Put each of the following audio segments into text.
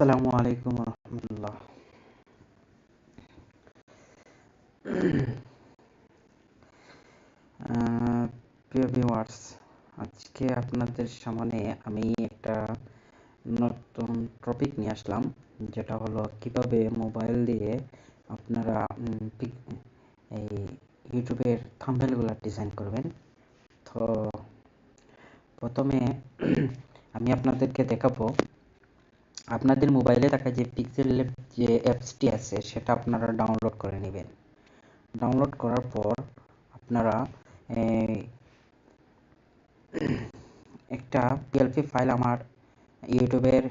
আসসালামু আলাইকুম রহমতুল্লাহ। আজকে আপনাদের সামনে আমি একটা নতুন টপিক নিয়ে আসলাম, যেটা হলো কীভাবে মোবাইল দিয়ে আপনারা এই ইউটিউবের থাম্বেলগুলো ডিজাইন করবেন। তো প্রথমে আমি আপনাদেরকে দেখাবো আপনাদের মোবাইলে থাকা যে পিক্সেল যে অ্যাপসটি আছে, সেটা আপনারা ডাউনলোড করে নেবেন। ডাউনলোড করার পর আপনারা একটা পিএলপি ফাইল আমার ইউটিউবের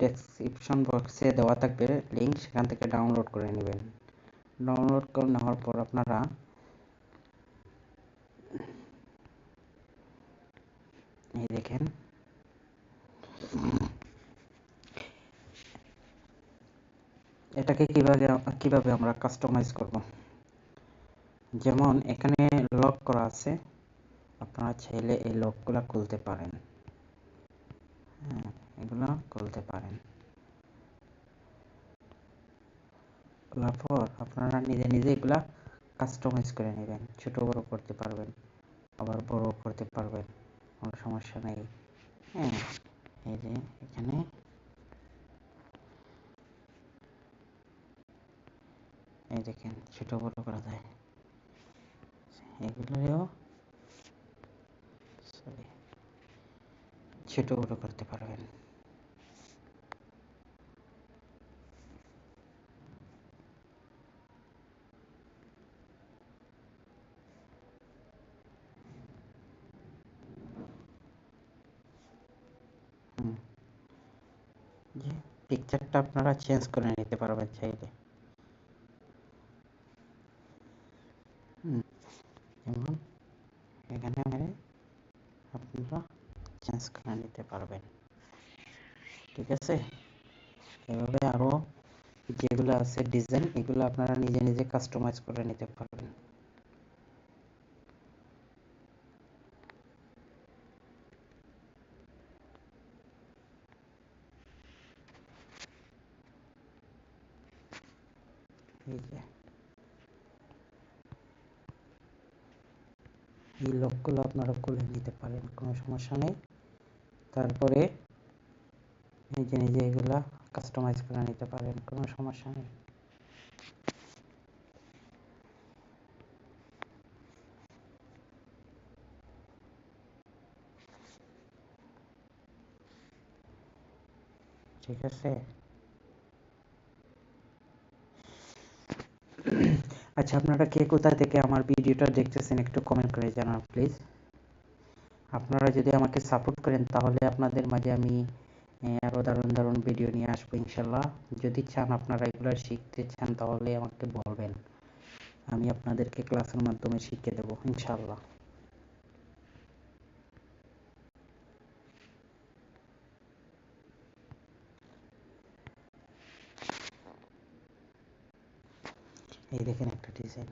ডেসক্রিপশন বক্সে দেওয়া থাকবে। লিঙ্ক সেখান থেকে ডাউনলোড করে নেবেন। ডাউনলোড করে নেওয়ার পর আপনারা এই দেখেন এটাকে কীভাবে কীভাবে আমরা কাস্টমাইজ করব? যেমন এখানে লক করা আছে। আপনারা চাইলে এই লকগুলা খুলতে পারেন। হ্যাঁ এগুলো খুলতে পারেন। খোলার পর আপনারা নিজে নিজে এগুলা কাস্টমাইজ করে নেবেন। ছোট বড় করতে পারবেন, আবার বড় করতে পারবেন। কোনো সমস্যা নেই। হ্যাঁ এই যে এখানে এই দেখেন, ছোট বড় করা যায়। এগুলোও সরি ছোট বড় করতে পারবেন। পিকচারটা আপনারা চেঞ্জ করে নিতে পারবেন চাইলে। যেমন এখানে মেরে আপনারা চেঞ্জ করে নিতে পারবেন ঠিক আছে এভাবে আরও যেগুলো আছে ডিজাইন এগুলো আপনারা নিজে নিজে কাস্টমাইজ করে নিতে পারবেন এই যে এই লকগুলো আপনারা খুলে নিতে পারেন, কোনো সমস্যা নেই। তারপরে নিজে নিজে এগুলা কাস্টমাইজ করে নিতে পারেন, কোনো সমস্যা নেই। ঠিক আছে? আচ্ছা আপনারা কে কোথা থেকে আমার ভিডিওটা দেখতেছেন একটু কমেন্ট করে জানান প্লিজ আপনারা যদি আমাকে সাপোর্ট করেন, তাহলে আপনাদের মাঝে আমি আরও দারুণ দারুণ ভিডিও নিয়ে আসব, ইনশাল্লাহ। যদি চান আপনারা এগুলো শিখতে চান, তাহলে আমাকে বলবেন। আমি আপনাদেরকে ক্লাসের মাধ্যমে শিখিয়ে দেবো, ইনশাল্লাহ। এই দেখেন একটা ডিজাইন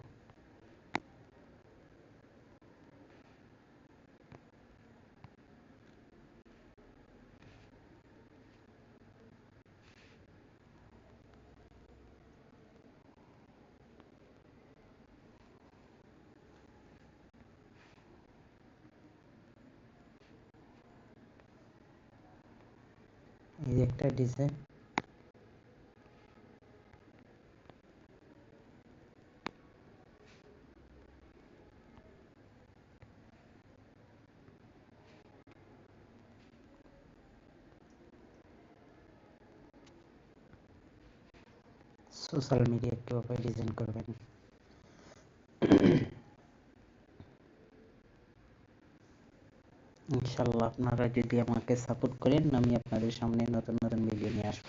এই একটা ডিজাইন সোশ্যাল মিডিয়া কীভাবে ডিজাইন করবেন। ইনশাল্লাহ আপনারা যদি আমাকে সাপোর্ট করেন, আমি আপনাদের সামনে নতুন নতুন ভিডিও নিয়ে আসব।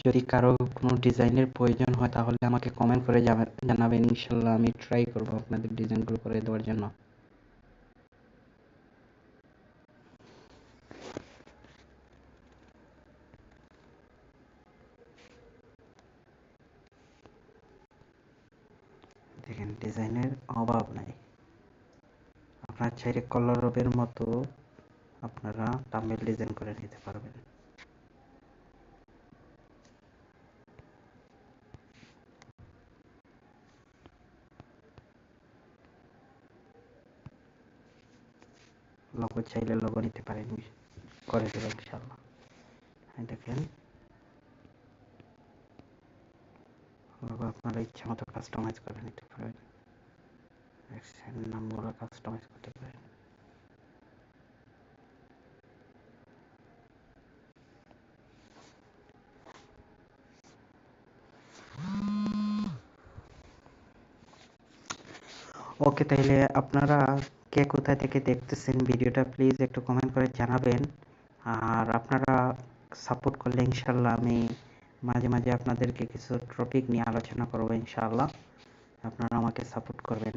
যদি কারও কোনো ডিজাইনের প্রয়োজন হয় তাহলে আমাকে কমেন্ট করে জানাবেন। ইনশাল্লাহ আমি ট্রাই করব আপনাদের ডিজাইনগুলো করে দেওয়ার জন্য। দেখেন ডিজাইনের অভাব নাই। আপনার চাইলে কলরবের মতো আপনারা টাম্বেল ডিজাইন করে নিতে পারবেন। লোগো চাইলে লোগো নিতে পারেন, করে দেবো ইনশাল্লাহ দেখেন। লোগো আপনারা ইচ্ছা মতো কাস্টমাইজ করে নিতে পারবেন। নামগুলো কাস্টমাইজ করতে পারেন। ওকে তাইলে আপনারা কে কোথা থেকে দেখতেছেন ভিডিওটা প্লিজ একটু কমেন্ট করে জানাবেন। আর আপনারা সাপোর্ট করলে ইনশাল্লাহ আমি মাঝে মাঝে আপনাদেরকে কিছু টপিক নিয়ে আলোচনা করব ইনশাল্লাহ আপনারা আমাকে সাপোর্ট করবেন।